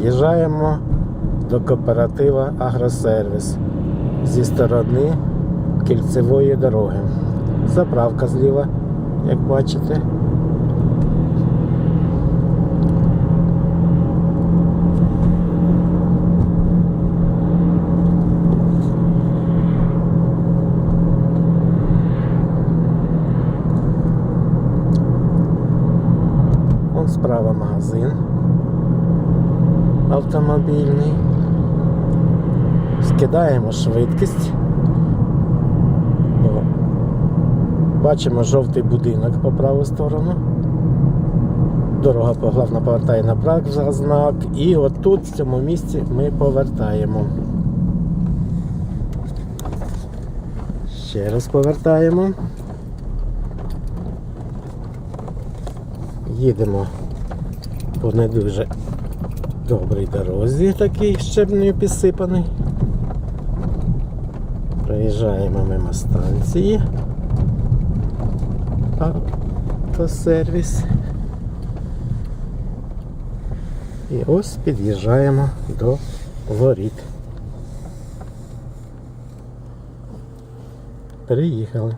Під'їжджаємо до кооператива Агросервіс зі сторони кільцевої дороги. Заправка зліва, як бачите. Вон справа магазин автомобільний. Скидаємо швидкість. О. Бачимо жовтий будинок по праву сторону. Дорога плавно повертає на правий знак. І отут, в цьому місці, ми повертаємо. Ще раз повертаємо. Їдемо по не дуже добрій дорозі, такий щебнею підсипаний. Проїжджаємо мимо станції. Автосервіс. І ось під'їжджаємо до воріт. Приїхали.